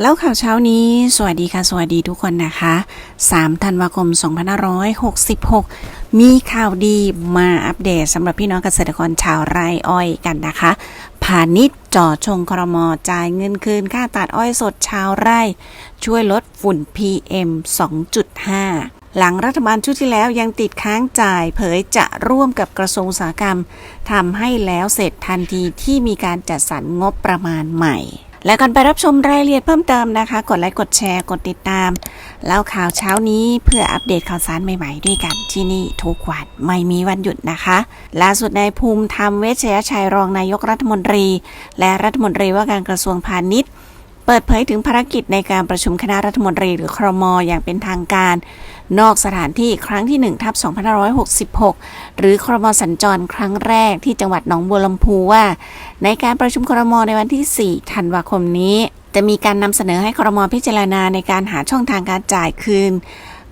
แล้วข่าวเช้านี้ สวัสดีค่ะ สวัสดีทุกคนนะคะ 3 ธันวาคม 2566 มีข่าวดีมาอัปเดตสำหรับพี่น้องเกษตรกรชาวไร่อ้อยกันนะคะพาณิชย์จ่อชงครมจ่ายเงินคืนค่าตัดอ้อยสดชาวไร่ ช่วยลดฝุ่น PM 2.5หลังรัฐบาลชุดที่แล้วยังติดค้างจ่ายเผยจะร่วมกับกระทรวงอุตสาหกรรมทำให้แล้วเสร็จทันทีที่มีการจัดสรรงบประมาณใหม่ และก่อนไปรับชมรายละเอียดเพิ่มเติมนะคะ กดไลค์กดแชร์กดติดตามเล่าข่าวเช้านี้เพื่ออัปเดตข่าวสารใหม่ๆ ด้วยกันที่นี่ทุกวันไม่มีวันหยุดนะคะล่าสุดนายภูมิธรรมเวชยชัยรองนายกรัฐมนตรี และรัฐมนตรีว่าการกระทรวงพาณิชย์ เปิดเผยถึงภารกิจในการประชุมคณะรัฐมนตรีหรือครมอย่างเป็นทางการ นอกสถานที่ครั้งที่1ทับ2566 หรือครมสัญจรครั้งแรกที่จังหวัดหนองบัวลำพูว่า ในการประชุมครมในวันที่ 4 ธันวาคมนี้ จะมีการนำเสนอให้ครมพิจารณาในการหาช่องทางการจ่ายคืน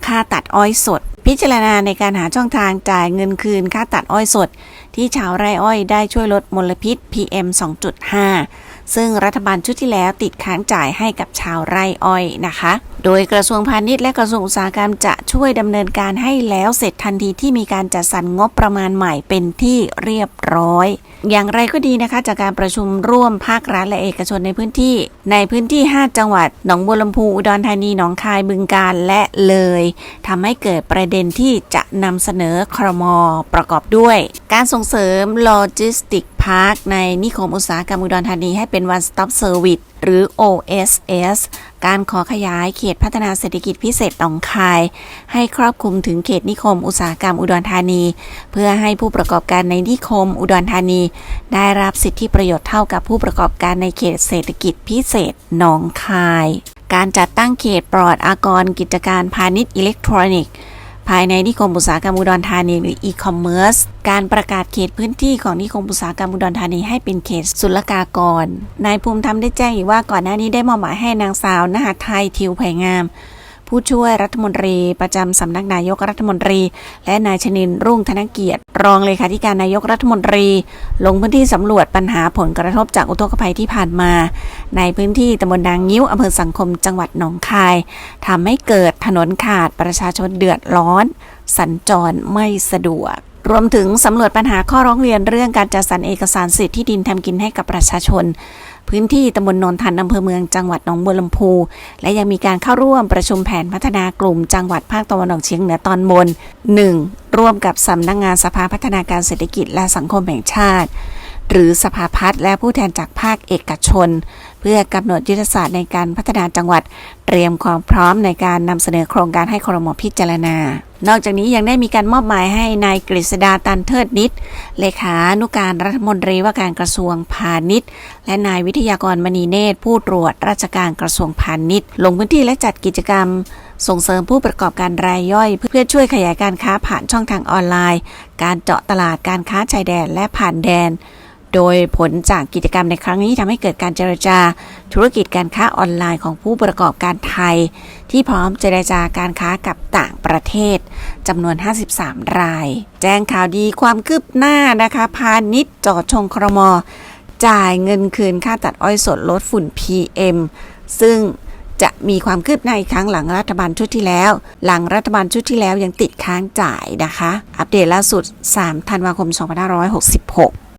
ค่าตัดอ้อยสด พิจารณาในการหาช่องทางจ่ายเงินคืน ค่าตัดอ้อยสด ที่ชาวไร่อ้อยได้ช่วยลดมลพิษ PM 2.5 ซึ่งรัฐบาลชุดที่แล้วติดค้างจ่ายให้กับชาวไร่อ้อยนะคะ โดยกระทรวงพาณิชย์และกระทรวงอุตสาหกรรมจะช่วยดำเนินการให้แล้วเสร็จทันทีที่มีการจัดสรรงบประมาณใหม่เป็นที่เรียบร้อย อย่างไรก็ดีนะคะ จากการประชุมร่วมภาครัฐและเอกชนในพื้นที่ ในพื้นที่ 5 จังหวัด หนองบัวลำพูอุดรธานีหนองคายบึงกาฬและเลยทำให้เกิดประเด็นที่จะนำเสนอครมประกอบด้วย การส่งเสริมโลจิสติกพาร์คในนิคมอุตสาหกรรมอุดรธานีให้เป็น one stop service หรือ OSS การขอขยายเขตพัฒนาเศรษฐกิจพิเศษหนองคาย ให้ครอบคลุมถึงเขตนิคมอุตสาหกรรมอุดรธานี เพื่อให้ผู้ประกอบการในนิคมอุดรธานี ได้รับสิทธิประโยชน์เท่ากับผู้ประกอบการในเขตเศรษฐกิจพิเศษหนองคาย การจัดตั้งเขตปลอดอากรกิจการพาณิชย์อิเล็กทรอนิกส์ ภายในนิคมอุตสาหกรรมอุดรธานีหรืออีคอมเมิร์ซการประกาศเขตพื้นที่ของนิคมอุตสาหกรรมอุดรธานีให้เป็นเขตศุลกากร นายภูมิธรรมได้แจ้งอีกว่าก่อนหน้านี้ได้มอบหมายให้นางสาวนหไทยทิวไผ่งาม ผู้ช่วยรัฐมนตรีประจำสำนักนายกรัฐมนตรี และนายชนินร์รุ่งธนเกียรติ รองเลขาธิการนายกรัฐมนตรี ลงพื้นที่สำรวจปัญหาผลกระทบจากอุทกภัยที่ผ่านมา ในพื้นที่ตำบลนางงิ้วอำเภอสังคมจังหวัดหนองคายทำให้เกิดถนนขาดประชาชนเดือดร้อน สัญจรไม่สะดวก รวมถึงสำรวจปัญหาข้อร้องเรียนเรื่องการจัดสรรเอกสารสิทธิ์ที่ดินทำกินให้กับประชาชน พื้นที่ตำบลนนทันอำเภอเมืองจังหวัดหนองบัวลำพู และยังมีการเข้าร่วมประชุมแผนพัฒนากลุ่ม จังหวัดภาคตะวันออกเฉียงเหนือตอนบน 1. ร่วมกับสำนักงงานสภาพัฒนาการเศรษฐกิจและสังคมแห่งชาติ หรือสภาพัฒน์และผู้แทนจากภาคเอกชน เพื่อกำหนดยุทธศาสตร์ในการพัฒนาจังหวัด เตรียมความพร้อมในการนำเสนอโครงการให้ครมพิจารณา นอกจากนี้ยังได้มีการมอบหมายให้นายกฤษดาตันเทิดนิตเลขานุการรัฐมนตรีว่าการกระทรวงพาณิชย์ และนายวิทยากรมณีเนตรผู้ตรวจราชการกระทรวงพาณิชย์ ลงพื้นที่และจัดกิจกรรม ส่งเสริมผู้ประกอบการรายย่อย เพื่อช่วยขยายการค้าผ่านช่องทางออนไลน์ การเจาะตลาดการค้าชายแดนและผ่านแดน โดยผลจากกิจกรรมในครั้งนี้ทำให้เกิดการเจรจาธุรกิจการค้าออนไลน์ของผู้ประกอบการไทย ที่พร้อมเจรจาการค้ากับต่างประเทศจำนวน 53 ราย แจ้งข่าวดีความคืบหน้านะคะพาณิชย์จอดชงครม จ่ายเงินคืนค่าตัดอ้อยสดลดฝุ่น PM ซึ่งจะมีความคืบหน้าอีกครั้งหลังรัฐบาลชุดที่แล้ว หลังรัฐบาลชุดที่แล้วยังติดค้างจ่ายนะคะ อัปเดตล่าสุด 3 ธันวาคม 2566